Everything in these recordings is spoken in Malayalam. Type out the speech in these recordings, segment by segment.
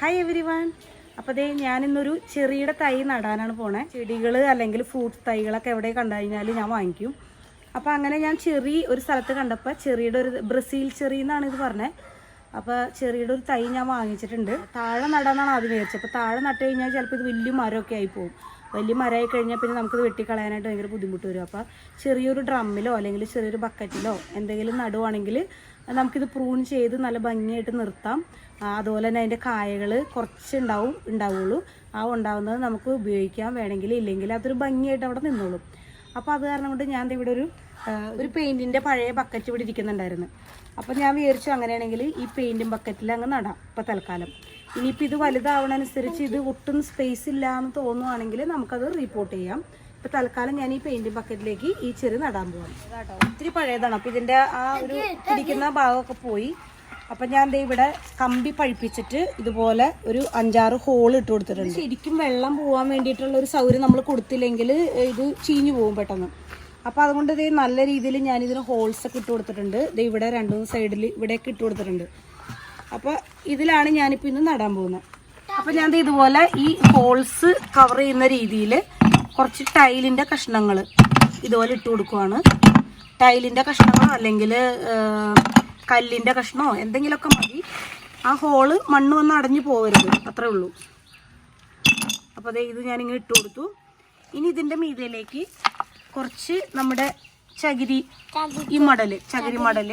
ഹായ് എവരി വൺ അപ്പോൾ അതേ ഞാനിന്നൊരു ചെറിയുടെ തൈ നടാനാണ് പോണേ. ചെടികൾ അല്ലെങ്കിൽ ഫ്രൂട്ട്സ് തൈകളൊക്കെ എവിടെ കണ്ടു കഴിഞ്ഞാൽ ഞാൻ വാങ്ങിക്കും. അപ്പോൾ അങ്ങനെ ഞാൻ ചെറി ഒരു സ്ഥലത്ത് കണ്ടപ്പോൾ ചെറിയുടെ ഒരു ബ്രസീൽ ചെറി എന്നാണ് ഇത് പറഞ്ഞത് അപ്പോൾ ചെറിയുടെ ഒരു തൈ ഞാൻ വാങ്ങിച്ചിട്ടുണ്ട്. താഴെ നടാനാണ് ആദ്യം വിചാരിച്ചത്. അപ്പോൾ താഴെ നട്ട് കഴിഞ്ഞാൽ ചിലപ്പോൾ ഇത് വലിയ മരമൊക്കെ ആയി പോകും. വലിയ മരമായി കഴിഞ്ഞാൽ പിന്നെ നമുക്കത് വെട്ടിക്കളയാനായിട്ട് ഭയങ്കര ബുദ്ധിമുട്ട് വരും. അപ്പോൾ ചെറിയൊരു ഡ്രമ്മിലോ അല്ലെങ്കിൽ ചെറിയൊരു ബക്കറ്റിലോ എന്തെങ്കിലും നടുവാണെങ്കിൽ നമുക്കിത് പ്രൂൺ ചെയ്ത് നല്ല ഭംഗിയായിട്ട് നിർത്താം. അതുപോലെ തന്നെ അതിന്റെ കായകൾ കുറച്ച് ഉണ്ടാവും ഉണ്ടാവുള്ളൂ. ആ ഉണ്ടാവുന്നത് നമുക്ക് ഉപയോഗിക്കാം. വേണമെങ്കിൽ ഇല്ലെങ്കിൽ അതൊരു ഭംഗിയായിട്ട് അവിടെ നിന്നോളും. അപ്പോൾ അത് കാരണം കൊണ്ട് ഞാൻ ഇവിടെ ഒരു ഒരു പെയിന്റിന്റെ പഴയ ബക്കറ്റ് ഇവിടെ ഇരിക്കുന്നുണ്ടായിരുന്നു. അപ്പോൾ ഞാൻ വിചാരിച്ചു അങ്ങനെയാണെങ്കിൽ ഈ പെയിന്റും ബക്കറ്റിൽ അങ്ങ് നടാം ഇപ്പോൾ തൽക്കാലം. ഇനിയിപ്പോൾ ഇത് വലുതാവണനുസരിച്ച് ഇത് ഒട്ടും സ്പേസ് ഇല്ല എന്ന് തോന്നുവാണെങ്കിൽ നമുക്കത് റിപ്പോർട്ട് ചെയ്യാം. ഇപ്പം തൽക്കാലം ഞാൻ ഈ പെയിന്റ് ബക്കറ്റിലേക്ക് ഈ ചെറി നടാൻ പോവാം കേട്ടോ ഒത്തിരി പഴയതാണ്. അപ്പോൾ ഇതിന്റെ ആ ഒരു പിടിക്കുന്ന ഭാഗമൊക്കെ പോയി. അപ്പം ഞാൻ ദേ ഇവിടെ കമ്പി പഴിപ്പിച്ചിട്ട് ഇതുപോലെ ഒരു അഞ്ചാറ് ഹോൾ ഇട്ട് കൊടുത്തിട്ടുണ്ട്. ശരിക്കും വെള്ളം പോകാൻ വേണ്ടിയിട്ടുള്ള ഒരു സൗകര്യം നമ്മൾ കൊടുത്തില്ലെങ്കിൽ ഇത് ചീഞ്ഞു പോകും പെട്ടെന്ന്. അപ്പോൾ അതുകൊണ്ട് ഇത് നല്ല രീതിയിൽ ഞാനിതിന് ഹോൾസ് ഒക്കെ ഇട്ട് കൊടുത്തിട്ടുണ്ട്. ഇത് ഇവിടെ രണ്ടു മൂന്ന് സൈഡിൽ ഇവിടെയൊക്കെ ഇട്ട് കൊടുത്തിട്ടുണ്ട്. അപ്പോൾ ഇതിലാണ് ഞാനിപ്പോൾ ഇന്ന് നടാൻ പോകുന്നത്. അപ്പോൾ ഞാൻ ഇതുപോലെ ഈ ഹോൾസ് കവർ ചെയ്യുന്ന രീതിയിൽ കുറച്ച് ടൈലിന്റെ കഷ്ണങ്ങൾ ഇതുപോലെ ഇട്ട് കൊടുക്കുവാണ്. ടൈലിന്റെ കഷ്ണങ്ങളോ അല്ലെങ്കിൽ കല്ലിന്റെ കഷ്ണമോ എന്തെങ്കിലുമൊക്കെ മതി. ആ ഹോൾ മണ്ണ് വന്ന് അടഞ്ഞു പോകരുത് അത്രേ ഉള്ളൂ. അപ്പോൾ അതെ ഇത് ഞാനിങ്ങനെ ഇട്ട് കൊടുത്തു. ഇനി ഇതിന്റെ മീതയിലേക്ക് കുറച്ച് നമ്മുടെ ചകിരി ഈ മടൽ ചകിരി മടൽ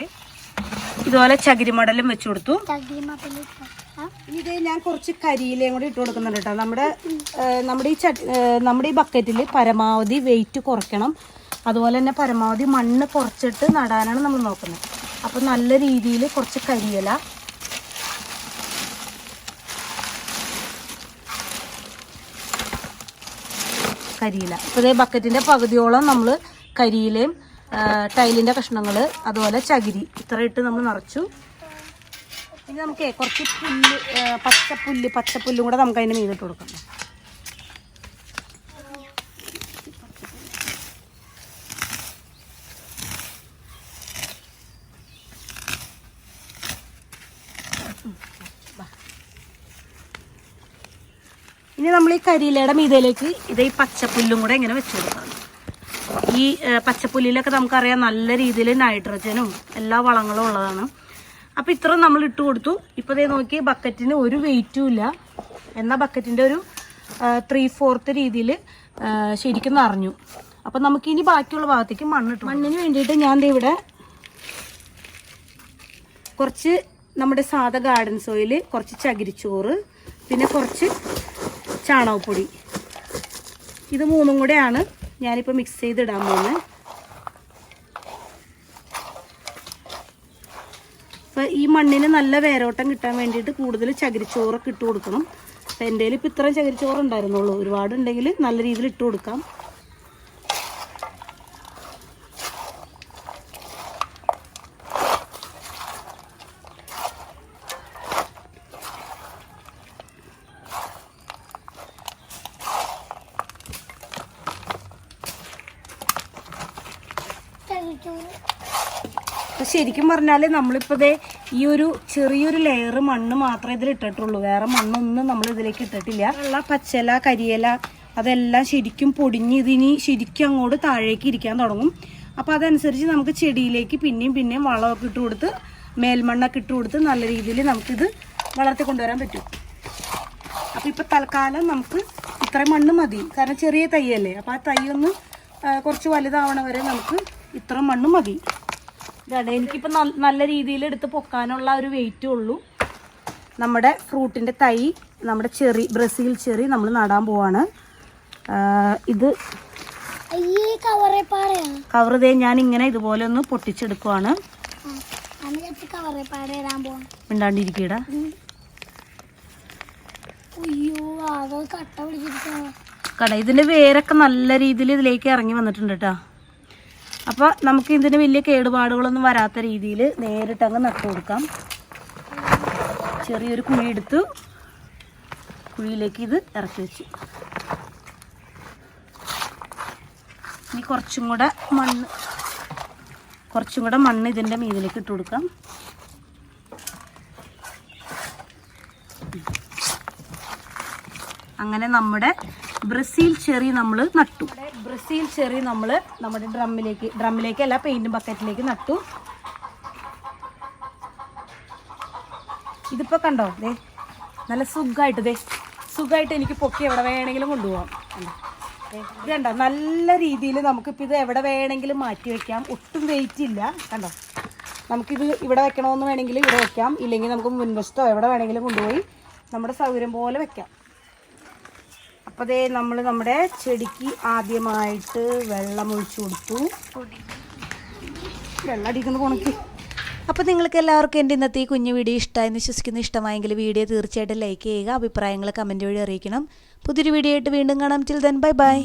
ഇതുപോലെ ചകിരി മടലും വെച്ചു കൊടുത്തു. ഇനി ഇത് ഞാൻ കുറച്ച് കരിയിലയും കൂടി ഇട്ട് കൊടുക്കുന്നുണ്ട് കേട്ടോ നമ്മുടെ നമ്മുടെ ഈ ചട്ടി നമ്മുടെ ഈ ബക്കറ്റിൽ പരമാവധി വെയിറ്റ് കുറയ്ക്കണം. അതുപോലെ തന്നെ പരമാവധി മണ്ണ് കുറച്ചിട്ട് നടാനാണ് നമ്മൾ നോക്കുന്നത്. അപ്പോൾ നല്ല രീതിയിൽ കുറച്ച് കരിയില. കരിയില. അപ്പോൾ ഇതേ ബക്കറ്റിന്റെ പകുതിയോളം നമ്മൾ കരിയിലയും ടൈലിന്റെ കഷ്ണങ്ങൾ അതുപോലെ ചകിരി. ഇത്ര ഇട്ട് നമ്മൾ നിറച്ചു. ഇനി നമുക്ക് കുറച്ച് പുല്ല് പച്ചപ്പുല്ല് പച്ചപ്പുല്ലും കൂടെ നമുക്ക് അതിന്റെ മീനിട്ട് കൊടുക്കാം. ഇനി നമ്മൾ ഈ കരിയിലയുടെ മീതയിലേക്ക് ഇതേ പച്ചപ്പുല്ലും കൂടെ ഇങ്ങനെ വെച്ച് കൊടുക്കാം. ഈ പച്ചപ്പുല്ലിലൊക്കെ നമുക്കറിയാം നല്ല രീതിയിൽ നൈട്രജനും എല്ലാ വളങ്ങളും ഉള്ളതാണ്. അപ്പോൾ ഇത്ര നമ്മൾ ഇട്ട് കൊടുത്തു. ഇപ്പോൾ ഇതേ നോക്കി ബക്കറ്റിന് ഒരു വെയിറ്റും ഇല്ല. എന്നാൽ ബക്കറ്റിന്റെ ഒരു ത്രീ ഫോർത്ത് രീതിയിൽ ശരിക്കും നിറഞ്ഞു. അപ്പം നമുക്ക് ഇനി ബാക്കിയുള്ള ഭാഗത്തേക്ക് മണ്ണിട്ടു മണ്ണിന് വേണ്ടിയിട്ട് ഞാൻ ഇവിടെ കുറച്ച് നമ്മുടെ സാധാ ഗാർഡൻ സോയിൽ കുറച്ച് ചകിരിച്ചോറ് പിന്നെ കുറച്ച് ചാണകപ്പൊടി. ഇത് മൂന്നും കൂടെയാണ് ഞാനിപ്പോൾ മിക്സ് ചെയ്തിടാൻ പോകുന്നത് അപ്പോൾ ഈ മണ്ണിന് നല്ല വേരോട്ടം കിട്ടാൻ വേണ്ടിയിട്ട് കൂടുതൽ ചകിരിച്ചോറൊക്കെ ഇട്ട് കൊടുക്കണം. അപ്പോൾ എന്റെ കയ്യിൽ ഇപ്പോൾ ഇത്രയും ചകിരിച്ചോറ് ഉണ്ടായിരുന്നുള്ളൂ ഒരുപാട് ഉണ്ടെങ്കിൽ നല്ല രീതിയിൽ ഇട്ട് കൊടുക്കാം. അപ്പൊ ശരിക്കും പറഞ്ഞാൽ നമ്മളിപ്പോൾ ദേ ഈ ഒരു ചെറിയൊരു ലെയർ മണ്ണ് മാത്രമേ ഇതിൽ ഇട്ടിട്ടുള്ളൂ. വേറെ മണ്ണൊന്നും നമ്മൾ ഇതിലേക്ക് ഇട്ടിട്ടില്ല. ഉള്ള പച്ചല കരിയില അതെല്ലാം ശരിക്കും പൊടിഞ്ഞ് ഇതിനി ശരിക്കും അങ്ങോട്ട് താഴേക്ക് ഇരിക്കാൻ തുടങ്ങും. അപ്പോൾ അതനുസരിച്ച് നമുക്ക് ചെടിയിലേക്ക് പിന്നെയും പിന്നെയും വളമൊക്കെ ഇട്ട് കൊടുത്ത് മേൽമണ്ണൊക്കെ ഇട്ട് കൊടുത്ത് നല്ല രീതിയിൽ നമുക്കിത് വളർത്തി കൊണ്ടുവരാൻ പറ്റും. അപ്പോൾ ഇപ്പോൾ തൽക്കാലം നമുക്ക് ഇത്രയും മണ്ണ് മതി. കാരണം ചെറിയ തൈയല്ലേ? അപ്പോൾ ആ തൈ ഒന്ന് കുറച്ച് വലുതാവണ വരെ നമുക്ക് ഇത്ര മണ്ണ് മതി. ഇതാണ് എനിക്കിപ്പോൾ നല്ല രീതിയിൽ എടുത്ത് പൊക്കാനുള്ള ഒരു വെയിറ്റേ ഉള്ളൂ. നമ്മുടെ ഫ്രൂട്ടിന്റെ തൈ നമ്മുടെ ചെറി ബ്രസീൽ ചെറി നമ്മൾ നടാൻ പോവാണ്. ഇത് കവറേ കവർ ഞാൻ ഇങ്ങനെ ഇതുപോലെ ഒന്ന് പൊട്ടിച്ചെടുക്കുവാണ്. മിണ്ടാണ്ടിരിക്കടാ. കട ഇതിന്റെ വേരൊക്കെ നല്ല രീതിയിൽ ഇതിലേക്ക് ഇറങ്ങി വന്നിട്ടുണ്ട് കേട്ടോ അപ്പോൾ നമുക്ക് ഇതിന് വലിയ കേടുപാടുകളൊന്നും വരാത്ത രീതിയിൽ നേരിട്ട് അങ്ങ് നട്ടു കൊടുക്കാം. ചെറിയൊരു കുഴി എടുത്തു. കുഴിയിലേക്ക് ഇത് ഇറക്കി വെച്ചു. ഇനി കുറച്ചും കൂടെ മണ്ണ് കുറച്ചും കൂടെ മണ്ണ് ഇതിന്റെ മീതിലേക്ക് ഇട്ട് കൊടുക്കാം. അങ്ങനെ നമ്മുടെ ബ്രസീൽ ചെറി നമ്മൾ നട്ടു. ബ്രസീൽ ചെറി നമ്മൾ നമ്മുടെ ഡ്രമ്മിലേക്ക് ഡ്രമ്മിലേക്ക് അല്ല പെയിന്റ് ബക്കറ്റിലേക്ക് നട്ടു. ഇതിപ്പോ കണ്ടോ? ദേ നല്ല സുഖമായിട്ട് ദേ സുഖമായിട്ട് എനിക്ക് പൊക്കി എവിടെ വേണമെങ്കിലും കൊണ്ടുപോകാം ഇത് കണ്ടോ? നല്ല രീതിയിൽ നമുക്കിപ്പോൾ ഇത് എവിടെ വേണമെങ്കിലും മാറ്റി വെക്കാം. ഒട്ടും വെയിറ്റ് ഇല്ല. കണ്ടോ? നമുക്കിത് ഇവിടെ വെക്കണമെന്ന് വേണമെങ്കിൽ ഇവിടെ വെക്കാം. ഇല്ലെങ്കിൽ നമുക്ക് മുൻവശത്തോ എവിടെ വേണമെങ്കിലും കൊണ്ടുപോയി നമ്മുടെ സൗകര്യം പോലെ വെക്കാം. അപ്പോൾ ദേ നമ്മൾ നമ്മുടെ ചെടിക്ക് ആദ്യമായിട്ട് വെള്ളം ഒഴിച്ചു കൊടുത്തു. വെള്ളം അടിക്കുന്ന കുണക്ക്. അപ്പോൾ നിങ്ങൾക്ക് എല്ലാവർക്കും എന്റെ ഇന്നത്തെ ഈ കുഞ്ഞു വീഡിയോ ഇഷ്ടമായെന്ന് വിശ്വസിക്കുന്നു ഇഷ്ടമായെങ്കിൽ വീഡിയോ തീർച്ചയായിട്ടും ലൈക്ക് ചെയ്യുക അഭിപ്രായങ്ങൾ കമന്റ് വഴി അറിയിക്കണം. പുതിയൊരു വീഡിയോ ആയിട്ട് വീണ്ടും കാണാം. ചിൽ ദെൻ ബൈ ബൈ